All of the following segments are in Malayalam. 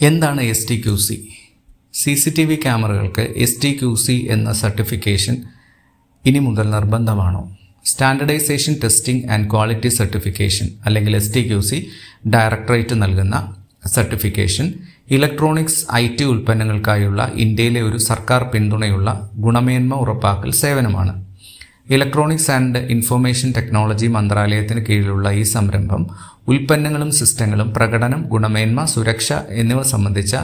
എന്താണ് S T Q C C C T V ക്യാമറകൾക്ക് S T Q C എന്ന സർട്ടിഫിക്കേഷൻ ഇനി മുതൽ നിർബന്ധമാണോ? Standardisation testing and quality certification അല്ലെങ്കിൽ S T Q C directorate നൽകുന്ന സർട്ടിഫിക്കേഷൻ ഇലക്ട്രോണിക്സ് ഐ ടി ഉൽപ്പന്നങ്ങൾക്കായുള്ള ഇന്ത്യയിലെ ഒരു സർക്കാർ പിന്തുണയുള്ള ഗുണമേന്മ ഉറപ്പാക്കൽ സേവനമാണ്. ഇലക്ട്രോണിക്സ് ആൻഡ് ഇൻഫർമേഷൻ ടെക്നോളജി മന്ത്രാലയത്തിന് കീഴിലുള്ള ഈ സംരംഭം ഉൽപ്പന്നങ്ങളും സിസ്റ്റങ്ങളും പ്രകടനം ഗുണമേന്മ സുരക്ഷ എന്നിവ സംബന്ധിച്ച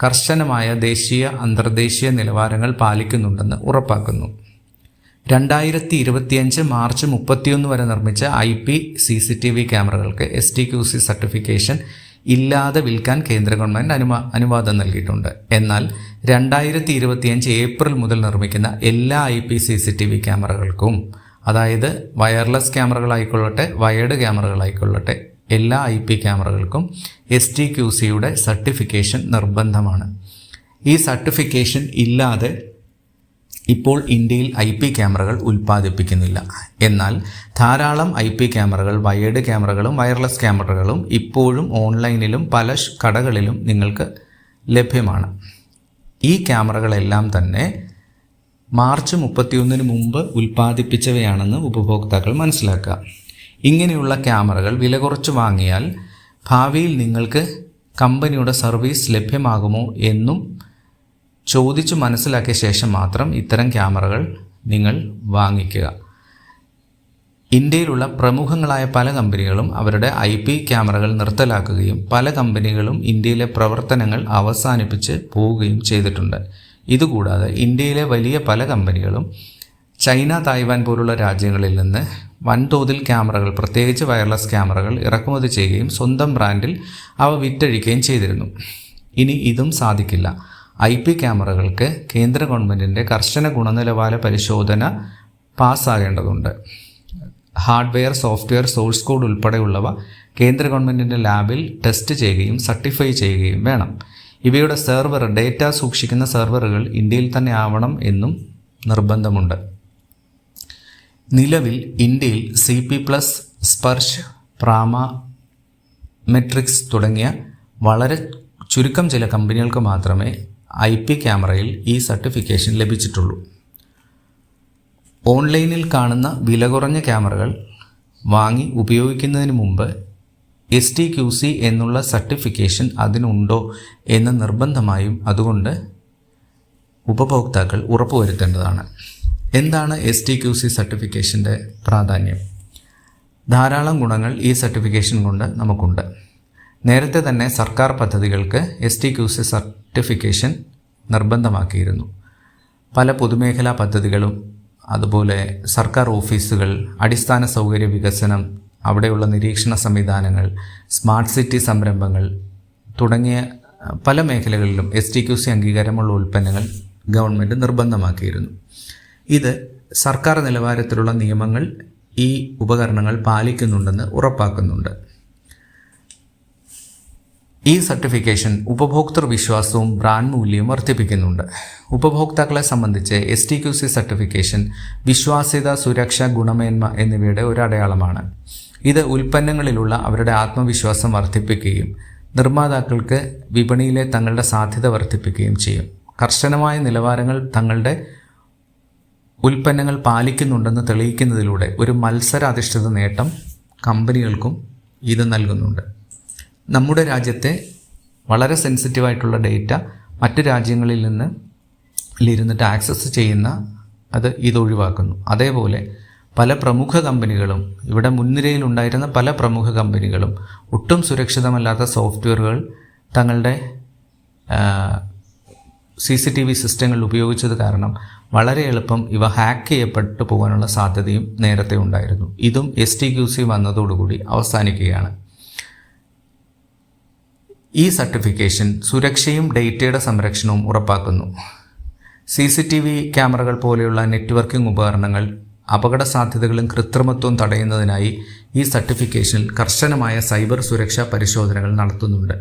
കർശനമായ ദേശീയ അന്തർദേശീയ നിലവാരങ്ങൾ പാലിക്കുന്നുണ്ടെന്ന് ഉറപ്പാക്കുന്നു. രണ്ടായിരത്തി ഇരുപത്തിയഞ്ച് മാർച്ച് മുപ്പത്തിയൊന്ന് വരെ നിർമ്മിച്ച I P C C T V ക്യാമറകൾക്ക് S T Q C certification ഇല്ലാതെ വിൽക്കാൻ കേന്ദ്ര ഗവൺമെന്റ് അനുവാ അനുവാദം നൽകിയിട്ടുണ്ട്. എന്നാൽ രണ്ടായിരത്തി ഇരുപത്തിയഞ്ച് ഏപ്രിൽ മുതൽ നിർമ്മിക്കുന്ന എല്ലാ I P C C T V ക്യാമറകൾക്കും അതായത് വയർലെസ് ക്യാമറകളായിക്കൊള്ളട്ടെ വയേർഡ് ക്യാമറകളായിക്കൊള്ളട്ടെ എല്ലാ ഐ പി ക്യാമറകൾക്കും എസ് ടി ക്യു സിയുടെ സർട്ടിഫിക്കേഷൻ നിർബന്ധമാണ്. ഈ സർട്ടിഫിക്കേഷൻ ഇല്ലാതെ ഇപ്പോൾ ഇന്ത്യയിൽ ഐ പി ക്യാമറകൾ ഉൽപ്പാദിപ്പിക്കുന്നില്ല. എന്നാൽ ധാരാളം ഐ പി ക്യാമറകൾ വയേർഡ് ക്യാമറകളും വയർലെസ് ക്യാമറകളും ഇപ്പോഴും ഓൺലൈനിലും പല കടകളിലും നിങ്ങൾക്ക് ലഭ്യമാണ്. ഈ ക്യാമറകളെല്ലാം തന്നെ മാർച്ച് മുപ്പത്തിയൊന്നിന് മുമ്പ് ഉൽപ്പാദിപ്പിച്ചവയാണെന്ന് ഉപഭോക്താക്കൾ മനസ്സിലാക്കുക. ഇങ്ങനെയുള്ള ക്യാമറകൾ വില കുറച്ച് വാങ്ങിയാൽ ഭാവിയിൽ നിങ്ങൾക്ക് കമ്പനിയുടെ സർവീസ് ലഭ്യമാകുമോ എന്നും ചോദിച്ചു മനസ്സിലാക്കിയ ശേഷം മാത്രം ഇത്തരം ക്യാമറകൾ നിങ്ങൾ വാങ്ങിക്കുക. ഇന്ത്യയിലുള്ള പ്രമുഖങ്ങളായ പല കമ്പനികളും അവരുടെ ഐ പി ക്യാമറകൾ നിർത്തലാക്കുകയും പല കമ്പനികളും ഇന്ത്യയിലെ പ്രവർത്തനങ്ങൾ അവസാനിപ്പിച്ച് പോവുകയും ചെയ്തിട്ടുണ്ട്. ഇതുകൂടാതെ ഇന്ത്യയിലെ വലിയ പല കമ്പനികളും ചൈന തായ്വാൻ പോലുള്ള രാജ്യങ്ങളിൽ നിന്ന് വൻതോതിൽ ക്യാമറകൾ പ്രത്യേകിച്ച് വയർലെസ് ക്യാമറകൾ ഇറക്കുമതി ചെയ്യുകയും സ്വന്തം ബ്രാൻഡിൽ അവ വിറ്റഴിക്കുകയും ചെയ്തിരുന്നു. ഇനി ഇതും സാധിക്കില്ല. ഐ പി ക്യാമറകൾക്ക് കേന്ദ്ര ഗവൺമെന്റിന്റെ കർശന ഗുണനിലവാര പരിശോധന പാസ്സാകേണ്ടതുണ്ട്. ഹാർഡ്വെയർ സോഫ്റ്റ്വെയർ സോഴ്സ് കോഡ് ഉൾപ്പെടെയുള്ളവ കേന്ദ്ര ഗവൺമെന്റിന്റെ ലാബിൽ ടെസ്റ്റ് ചെയ്യുകയും സർട്ടിഫൈ ചെയ്യുകയും വേണം. ഇവയുടെ സെർവർ ഡേറ്റ സൂക്ഷിക്കുന്ന സെർവറുകൾ ഇന്ത്യയിൽ തന്നെ ആവണം എന്നും നിർബന്ധമുണ്ട്. നിലവിൽ ഇന്ത്യയിൽ C P plus Sparsh Prama Matrix തുടങ്ങിയ വളരെ ചുരുക്കം ചില കമ്പനികൾക്ക് മാത്രമേ ഐ പി ക്യാമറയിൽ ഈ സർട്ടിഫിക്കേഷൻ ലഭിച്ചിട്ടുള്ളൂ. ഓൺലൈനിൽ കാണുന്ന വില കുറഞ്ഞ ക്യാമറകൾ വാങ്ങി ഉപയോഗിക്കുന്നതിന് മുമ്പ് എസ് ടി ക്യു സി എന്നുള്ള സർട്ടിഫിക്കേഷൻ അതിനുണ്ടോ എന്ന് നിർബന്ധമായും അതുകൊണ്ട് ഉപഭോക്താക്കൾ ഉറപ്പുവരുത്തേണ്ടതാണ്. എന്താണ് എസ് ടി ക്യു സി സർട്ടിഫിക്കേഷന്റെ പ്രാധാന്യം? ധാരാളം ഗുണങ്ങൾ ഈ സർട്ടിഫിക്കേഷൻ കൊണ്ട് നമുക്കുണ്ട്. നേരത്തെ തന്നെ സർക്കാർ പദ്ധതികൾക്ക് S T Q C certification നിർബന്ധമാക്കിയിരുന്നു. പല പൊതുമേഖലാ പദ്ധതികളും അതുപോലെ സർക്കാർ ഓഫീസുകൾ അടിസ്ഥാന സൗകര്യ വികസനം അവിടെയുള്ള നിരീക്ഷണ സംവിധാനങ്ങൾ സ്മാർട്ട് സിറ്റി സംരംഭങ്ങൾ തുടങ്ങിയ പല മേഖലകളിലും എസ് ടി ക്യു സി അംഗീകാരമുള്ള ഉൽപ്പന്നങ്ങൾ ഗവൺമെന്റ് നിർബന്ധമാക്കിയിരുന്നു. ഇത് സർക്കാർ നിലവാരത്തിലുള്ള നിയമങ്ങൾ ഈ ഉപകരണങ്ങൾ പാലിക്കുന്നുണ്ടെന്ന് ഉറപ്പാക്കുന്നുണ്ട്. ഈ സർട്ടിഫിക്കേഷൻ ഉപഭോക്തൃ വിശ്വാസവും ബ്രാൻഡ് മൂല്യവും വർദ്ധിപ്പിക്കുന്നുണ്ട്. ഉപഭോക്താക്കളെ സംബന്ധിച്ച് S T Q C certification വിശ്വാസ്യത സുരക്ഷ ഗുണമേന്മ എന്നിവയുടെ ഒരു അടയാളമാണ്. ഇത് ഉൽപ്പന്നങ്ങളിലുള്ള അവരുടെ ആത്മവിശ്വാസം വർദ്ധിപ്പിക്കുകയും നിർമ്മാതാക്കൾക്ക് വിപണിയിലെ തങ്ങളുടെ സാധ്യത വർദ്ധിപ്പിക്കുകയും ചെയ്യും. കർശനമായ നിലവാരങ്ങൾ തങ്ങളുടെ ഉൽപ്പന്നങ്ങൾ പാലിക്കുന്നുണ്ടെന്ന് തെളിയിക്കുന്നതിലൂടെ ഒരു മത്സരാധിഷ്ഠിത നേട്ടം കമ്പനികൾക്കും ഇത് നൽകുന്നുണ്ട്. നമ്മുടെ രാജ്യത്തെ വളരെ സെൻസിറ്റീവായിട്ടുള്ള ഡേറ്റ മറ്റ് രാജ്യങ്ങളിൽ നിന്ന് ഇരുന്നിട്ട് ആക്സസ് ചെയ്യുന്ന അത് ഇത് ഒഴിവാക്കുന്നു. അതേപോലെ പല പ്രമുഖ കമ്പനികളും ഇവിടെ മുൻനിരയിൽ ഉണ്ടായിരുന്ന പല പ്രമുഖ കമ്പനികളും ഒട്ടും സുരക്ഷിതമല്ലാത്ത സോഫ്റ്റ്വെയറുകൾ തങ്ങളുടെ സി സി ടി വി സിസ്റ്റങ്ങൾ ഉപയോഗിച്ചത് കാരണം വളരെ എളുപ്പം ഇവ ഹാക്ക് ചെയ്യപ്പെട്ടു പോകാനുള്ള സാധ്യതയും നേരത്തെ ഉണ്ടായിരുന്നു. ഇതും എസ് ടി ക്യു സി വന്നതോടുകൂടി അവസാനിക്കുകയാണ്. ഈ സർട്ടിഫിക്കേഷൻ സുരക്ഷയും ഡേറ്റയുടെ സംരക്ഷണവും ഉറപ്പാക്കുന്നു. സി സി ടി വി ക്യാമറകൾ പോലെയുള്ള നെറ്റ്വർക്കിംഗ് ഉപകരണങ്ങൾ അപകട സാധ്യതകളും കൃത്രിമത്വവും തടയുന്നതിനായി ഈ സർട്ടിഫിക്കേഷനിൽ കർശനമായ സൈബർ സുരക്ഷാ പരിശോധനകൾ നടത്തുന്നുണ്ട്.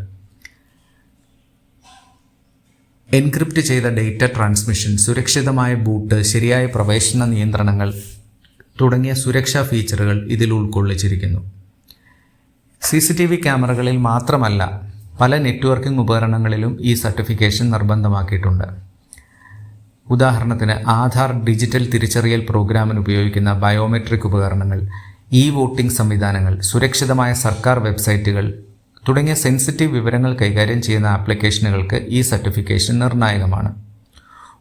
എൻക്രിപ്റ്റ് ചെയ്ത ഡേറ്റ ട്രാൻസ്മിഷൻ സുരക്ഷിതമായ ബൂട്ട് ശരിയായ പ്രവേശന നിയന്ത്രണങ്ങൾ തുടങ്ങിയ സുരക്ഷാ ഫീച്ചറുകൾ ഇതിൽ ഉൾക്കൊള്ളിച്ചിരിക്കുന്നു. സി സി ടി വി ക്യാമറകളിൽ മാത്രമല്ല പല നെറ്റ്വർക്കിംഗ് ഉപകരണങ്ങളിലും ഈ സർട്ടിഫിക്കേഷൻ നിർബന്ധമാക്കിയിട്ടുണ്ട്. ഉദാഹരണത്തിന് ആധാർ ഡിജിറ്റൽ തിരിച്ചറിയൽ പ്രോഗ്രാമിന് ഉപയോഗിക്കുന്ന ബയോമെട്രിക് ഉപകരണങ്ങൾ ഇ വോട്ടിംഗ് സംവിധാനങ്ങൾ സുരക്ഷിതമായ സർക്കാർ വെബ്സൈറ്റുകൾ തുടങ്ങിയ സെൻസിറ്റീവ് വിവരങ്ങൾ കൈകാര്യം ചെയ്യുന്ന ആപ്ലിക്കേഷനുകൾക്ക് ഈ സർട്ടിഫിക്കേഷൻ നിർണായകമാണ്.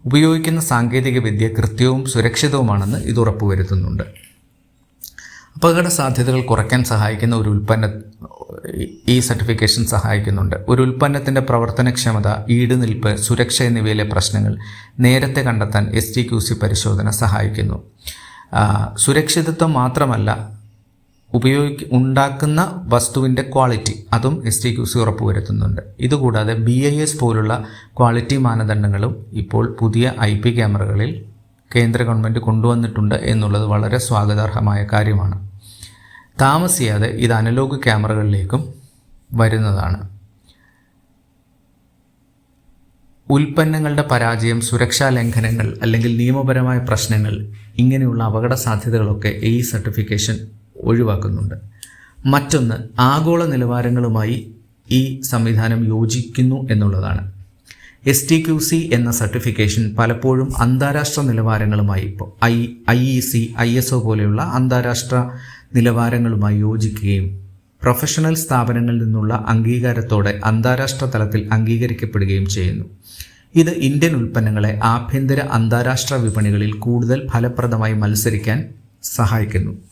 ഉപയോഗിക്കുന്ന സാങ്കേതികവിദ്യ കൃത്യവും സുരക്ഷിതവുമാണെന്ന് ഇത് ഉറപ്പുവരുത്തുന്നുണ്ട്. അപകട സാധ്യതകൾ കുറയ്ക്കാൻ സഹായിക്കുന്ന ഒരു ഉൽപ്പന്ന ഈ സർട്ടിഫിക്കേഷൻ സഹായിക്കുന്നുണ്ട്. ഒരു ഉൽപ്പന്നത്തിന്റെ പ്രവർത്തനക്ഷമത ഈടുനിൽപ്പ് സുരക്ഷ എന്നിവയിലെ പ്രശ്നങ്ങൾ നേരത്തെ കണ്ടെത്താൻ എസ് ടി ക്യു സി പരിശോധന സഹായിക്കുന്നു. സുരക്ഷിതത്വം മാത്രമല്ല ഉപയോഗി ഉണ്ടാക്കുന്ന വസ്തുവിന്റെ ക്വാളിറ്റി അതും എസ് ടി ക്യു സി ഉറപ്പുവരുത്തുന്നുണ്ട് ഇതുകൂടാതെ ബി ഐ എസ് പോലുള്ള ക്വാളിറ്റി മാനദണ്ഡങ്ങളും ഇപ്പോൾ പുതിയ ഐ പി ക്യാമറകളിൽ കേന്ദ്ര ഗവൺമെന്റ് കൊണ്ടുവന്നിട്ടുണ്ട് എന്നുള്ളത് വളരെ സ്വാഗതാർഹമായ കാര്യമാണ്. താമസിയാതെ ഇത് അനലോഗ് ക്യാമറകളിലേക്കും വരുന്നതാണ്. ഉൽപ്പന്നങ്ങളുടെ പരാജയം സുരക്ഷാ ലംഘനങ്ങൾ അല്ലെങ്കിൽ നിയമപരമായ പ്രശ്നങ്ങൾ ഇങ്ങനെയുള്ള അപകട സാധ്യതകളൊക്കെ ഈ സർട്ടിഫിക്കേഷൻ ഒഴിവാക്കുന്നുണ്ട്. മറ്റൊന്ന് ആഗോള നിലവാരങ്ങളുമായി ഈ സംവിധാനം യോജിക്കുന്നു എന്നുള്ളതാണ്. എസ് ടി ക്യു സി എന്ന സർട്ടിഫിക്കേഷൻ പലപ്പോഴും അന്താരാഷ്ട്ര നിലവാരങ്ങളുമായി ഇപ്പോൾ I I E C I S O പോലെയുള്ള അന്താരാഷ്ട്ര നിലവാരങ്ങളുമായി യോജിക്കുകയും പ്രൊഫഷണൽ സ്ഥാപനങ്ങളിൽ നിന്നുള്ള അംഗീകാരത്തോടെ അന്താരാഷ്ട്ര തലത്തിൽ അംഗീകരിക്കപ്പെടുകയും ചെയ്യുന്നു. ഇത് ഇന്ത്യൻ ഉൽപ്പന്നങ്ങളെ ആഭ്യന്തര അന്താരാഷ്ട്ര വിപണികളിൽ കൂടുതൽ ഫലപ്രദമായി മത്സരിക്കാൻ സഹായിക്കുന്നു.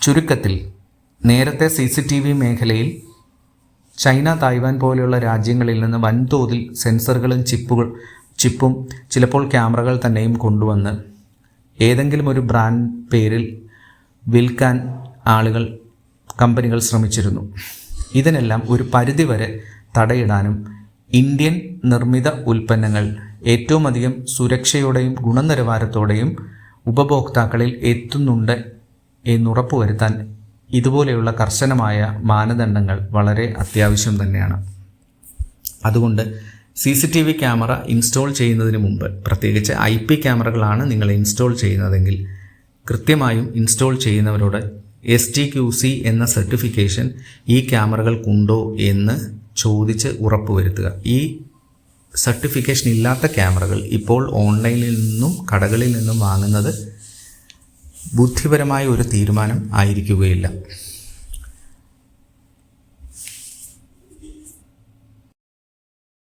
ചുരുക്കത്തിൽ നേരത്തെ സി സി ടി വി മേഖലയിൽ ചൈന തായ്വാൻ പോലെയുള്ള രാജ്യങ്ങളിൽ നിന്ന് വൻതോതിൽ സെൻസറുകളും ചിപ്പുകൾ ചിപ്പും ചിലപ്പോൾ ക്യാമറകൾ തന്നെയും കൊണ്ടുവന്ന് ഏതെങ്കിലും ഒരു ബ്രാൻഡ് പേരിൽ വിൽക്കാൻ ആളുകൾ കമ്പനികൾ ശ്രമിച്ചിരുന്നു. ഇതിനെല്ലാം ഒരു പരിധിവരെ തടയിടാനും ഇന്ത്യൻ നിർമ്മിത ഉൽപ്പന്നങ്ങൾ ഏറ്റവും അധികം സുരക്ഷയോടെയും ഗുണനിലവാരത്തോടെയും ഉപഭോക്താക്കളിൽ എത്തുന്നുണ്ട് എന്നുറപ്പുവരുത്താൻ ഇതുപോലെയുള്ള കർശനമായ മാനദണ്ഡങ്ങൾ വളരെ അത്യാവശ്യം തന്നെയാണ്. അതുകൊണ്ട് C C T V camera install ചെയ്യുന്നതിന് മുമ്പ് പ്രത്യേകിച്ച് ഐ പി ക്യാമറകളാണ് നിങ്ങൾ ഇൻസ്റ്റാൾ ചെയ്യുന്നതെങ്കിൽ കൃത്യമായും ഇൻസ്റ്റാൾ ചെയ്യുന്നവരോട് എസ് ടി ക്യു സി എന്ന സർട്ടിഫിക്കേഷൻ ഈ ക്യാമറകൾക്കുണ്ടോ എന്ന് ചോദിച്ച് ഉറപ്പുവരുത്തുക. ഈ സർട്ടിഫിക്കേഷൻ ഇല്ലാത്ത ക്യാമറകൾ ഇപ്പോൾ ഓൺലൈനിൽ നിന്നും കടകളിൽ നിന്നും വാങ്ങുന്നത് ബുദ്ധിപരമായ ഒരു തീരുമാനം ആയിരിക്കുകയില്ല.